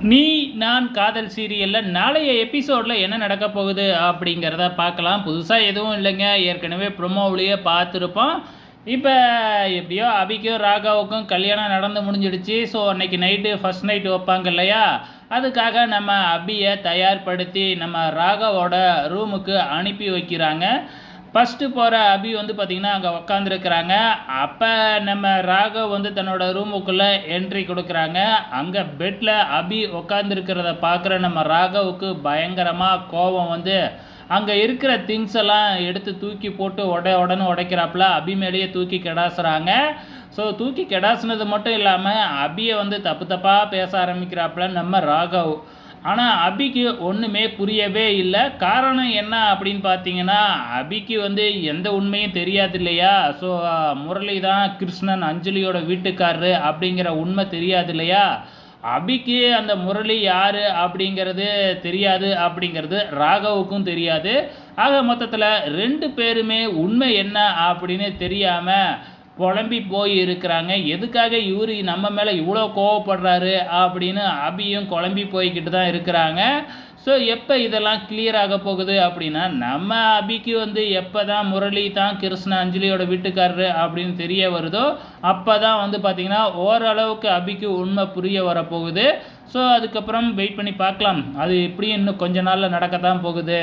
நீ நான் காதல் சீரியலில் நாளைய எபிசோடில் என்ன நடக்க போகுது அப்படிங்கிறத பார்க்கலாம். புதுசாக எதுவும் இல்லைங்க. ஏற்கனவே ப்ரொமோவிலேயே பார்த்துருப்போம். இப்போ எப்படியோ அபிக்கும் ராகாவுக்கும் கல்யாணம் நடந்து முடிஞ்சிடுச்சு. ஸோ அன்னைக்கு நைட்டு ஃபஸ்ட் நைட்டு வைப்பாங்க இல்லையா? அதுக்காக நம்ம அபியை தயார்படுத்தி நம்ம ராகாவோட ரூமுக்கு அனுப்பி வைக்கிறாங்க. ஃபஸ்ட்டு போகிற அபி வந்து பார்த்திங்கன்னா அங்கே உக்காந்துருக்குறாங்க. அப்போ நம்ம ராகவ் வந்து தன்னோட ரூமுக்குள்ளே என்ட்ரி கொடுக்குறாங்க. அங்கே பெட்டில் அபி உக்காந்துருக்கிறத பார்க்குற நம்ம ராகவுக்கு பயங்கரமாக கோபம் வந்து அங்கே இருக்கிற திங்ஸ் எல்லாம் எடுத்து தூக்கி போட்டு உட உடனே உடைக்கிறாப்புல அபி மேலேயே தூக்கி கெடாசுறாங்க. ஸோ தூக்கி கெடாசுனது மட்டும் இல்லாமல் அபியை வந்து தப்பு தப்பாக பேச ஆரம்பிக்கிறாப்புல நம்ம ராகவ். ஆனால் அபிக்கு ஒன்றுமே புரியவே இல்லை. காரணம் என்ன அப்படின்னு பார்த்தீங்கன்னா அபிக்கு வந்து எந்த உண்மையும் தெரியாது இல்லையா ஸோ முரளி தான் கிருஷ்ணன் அஞ்சலியோட வீட்டுக்காரரு அப்படிங்கிற உண்மை தெரியாது இல்லையா அபிக்கு அந்த முரளி யார் அப்படிங்கிறது தெரியாது அப்படிங்கிறது ராகவுக்கும் தெரியாது. ஆக மொத்தத்தில் ரெண்டு பேருமே உண்மை என்ன அப்படின்னு தெரியாமல் குழம்பி போய் இருக்கிறாங்க. எதுக்காக இவர் நம்ம மேலே இவ்வளோ கோவப்படுறாரு அப்படின்னு அபியும் குழம்பி போய்கிட்டு தான் இருக்கிறாங்க. ஸோ எப்போ இதெல்லாம் கிளியர் ஆக போகுது அப்படின்னா நம்ம அபிக்கு வந்து எப்போ தான் முரளி தான் கிருஷ்ண அஞ்சலியோட வீட்டுக்காரரு அப்படின்னு தெரிய வருதோ அப்போ தான் வந்து பார்த்திங்கன்னா ஓரளவுக்கு அபிக்கு உண்மை புரிய வரப்போகுது. ஸோ அதுக்கப்புறம் வெயிட் பண்ணி பார்க்கலாம். அது இப்படியும் இன்னும் கொஞ்ச நாளில் நடக்க தான் போகுது.